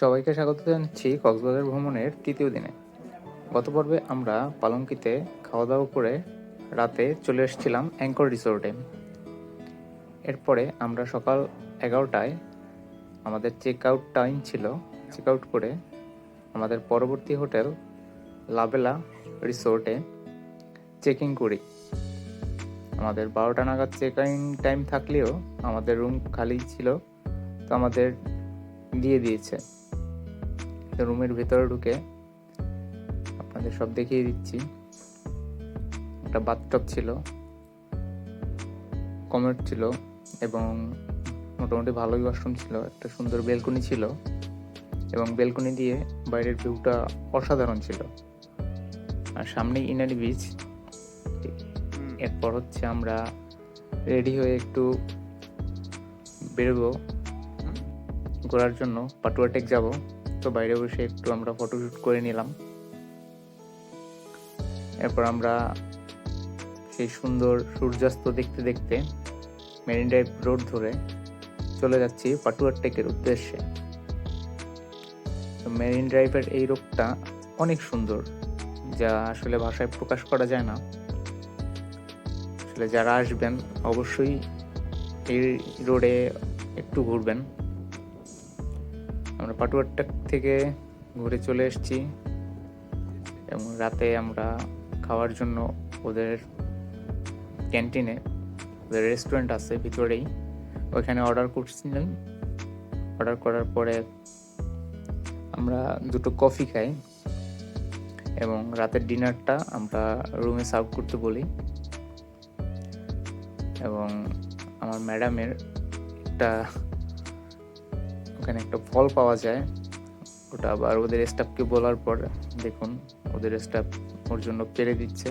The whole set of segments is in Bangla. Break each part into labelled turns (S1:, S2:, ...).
S1: সবাইকে স্বাগত জানাচ্ছি কক্সবাজার ভ্রমণের তৃতীয় দিনে। গত পর্বে আমরা পালঙ্কিতে খাওয়া দাওয়া করে রাতে চলে এসেছিলাম অ্যাঙ্কর রিসোর্টে। এরপরে আমরা সকাল এগারোটায় আমাদের চেক আউট টাইম ছিল চেক আউট করে আমাদের পরবর্তী হোটেল লাবেলা রিসোর্টে চেকিং করি। আমাদের বারোটা নাগাদ চেক ইন টাইম থাকলেও আমাদের রুম খালি ছিল, তো আমাদের দিয়ে দিয়েছে। রুমের ভেতরে ঢুকে আপনাদের সব দেখিয়ে দিচ্ছি। একটা বাথটব ছিল কমেট ছিল এবং মোটামুটি ভালোই ওয়াশরুম ছিল, একটা সুন্দর বেলকনি ছিল এবং বেলকনি দিয়ে বাইরের ভিউটা অসাধারণ ছিল। আর সামনেই ইনারি বিচ এরপর হচ্ছে আমরা রেডি হয়ে একটু বেরোবো, ঘোরার জন্য পাটুয়াটেক যাব। তো বাইরে বসে একটু আমরা ফটোশ্যুট করে নিলাম। এরপর আমরা সেই সুন্দর সূর্যাস্ত দেখতে দেখতে মেরিন ড্রাইভ রোড ধরে চলে যাচ্ছি পাটুয়াটেকের উদ্দেশ্যে। তো মেরিন ড্রাইভের এই রোডটা অনেক সুন্দর, যা আসলে ভাষায় প্রকাশ করা যায় না। আসলে যারা আসবেন, অবশ্যই এই রোডে একটু ঘুরবেন। আমরা পাটুয়ারটাক থেকে ঘুরে চলে এসেছি। এবং রাতে আমরা খাওয়ার জন্য ওদের ক্যান্টিনে ওদের রেস্টুরেন্ট আছে ভিতরেই। ওইখানে অর্ডার করছিলাম। অর্ডার করার পরে আমরা দুটো কফি খাই। এবং রাতের ডিনারটা আমরা রুমে সার্ভ করতে বলি। এবং আমার ম্যাডামের একটা ওখানে একটা ফল পাওয়া যায়। ওটা আবার ওদের স্টাফকে বলার পর দেখুন, ওদের স্টাফ ওর জন্য পেরে দিচ্ছে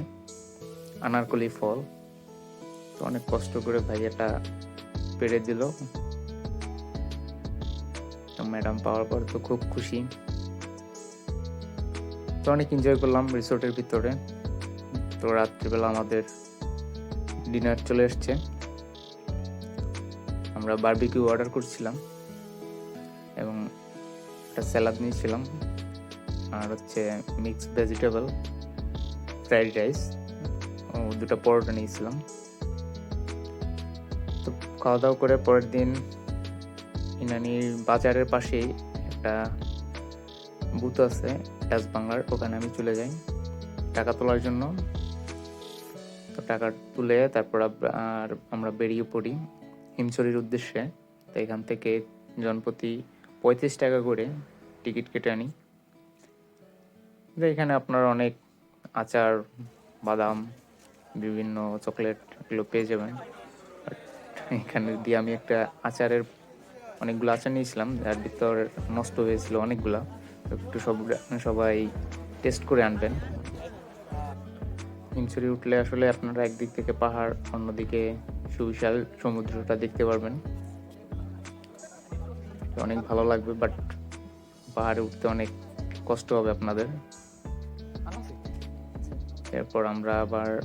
S1: আনারকলি ফল। তো অনেক কষ্ট করে ভাইয়াটা পেরে দিল। ম্যাডাম পাওয়ার পর তো খুব খুশি। তো অনেক এনজয় করলাম রিসোর্টের ভিতরে। তো রাত্রিবেলা আমাদের ডিনার চলে এসছে। আমরা বারবিকিউ অর্ডার করছিলাম। এবং একটা স্যালাদ নিয়েছিলাম। আর হচ্ছে মিক্সড ভেজিটেবল, ফ্রাইড রাইস ও দুটো পরোটা নিয়েছিলাম। তো খাওয়া দাওয়া করে পরের দিন ইনানির বাজারের পাশেই একটা বুথ আছে ডাচ বাংলার, ওখানে আমি চলে যাই টাকা তোলার জন্য। তো টাকা তুলে তারপর আর আমরা বেরিয়ে পড়ি হিমছড়ির উদ্দেশ্যে। তো এখান থেকে জনপ্রতি পঁয়ত্রিশ টাকা করে টিকিট কেটে আনি। এখানে আপনার অনেক আচার, বাদাম, বিভিন্ন চকলেট এগুলো পেয়ে যাবেন। এখানে দিয়ে আমি একটা আচারের অনেকগুলো আচার নিয়েছিলাম, যার ভিতর নষ্ট হয়েছিল অনেকগুলা। একটু সব সবাই টেস্ট করে আনবেন। হিমছড়ি উঠলে আসলে আপনারা একদিক থেকে পাহাড়, অন্যদিকে সুবিশাল সমুদ্রটা দেখতে পারবেন। অনেক ভালো লাগবে বাট পাহাড়ে উঠতে অনেক কষ্ট হবে আপনাদের। এরপর আমরা আবার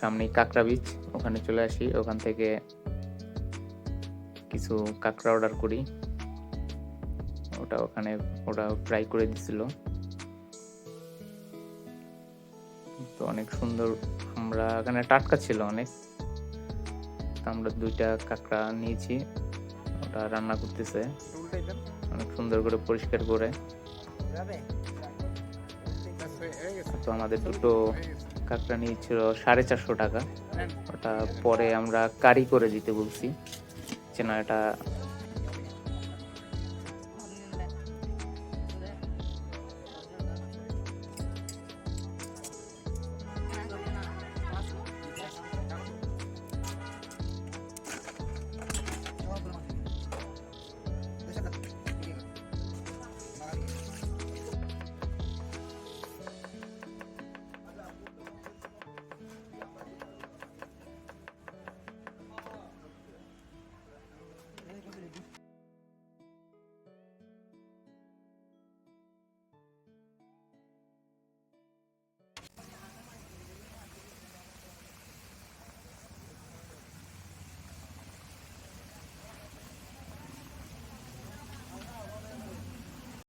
S1: সামনে কাঁকড়া বিচ ওখানে চলে আসি। ওখান থেকে কিছু কাঁকড়া অর্ডার করি। ওটা ওখানে ওটা ফ্রাই করে দিছিল। তো অনেক সুন্দর, আমরা এখানে টাটকা ছিল অনেক। আমরা দুইটা কাঁকড়া নিয়েছি। ওটা রান্না করতেছে। অনেক সুন্দর করে পরিষ্কার করে। তো আমাদের দুটো কাঁকড়া নিয়েছিল সাড়ে চারশো টাকা। ওটা পরে আমরা কারি করে দিতে বলছি। যে না এটা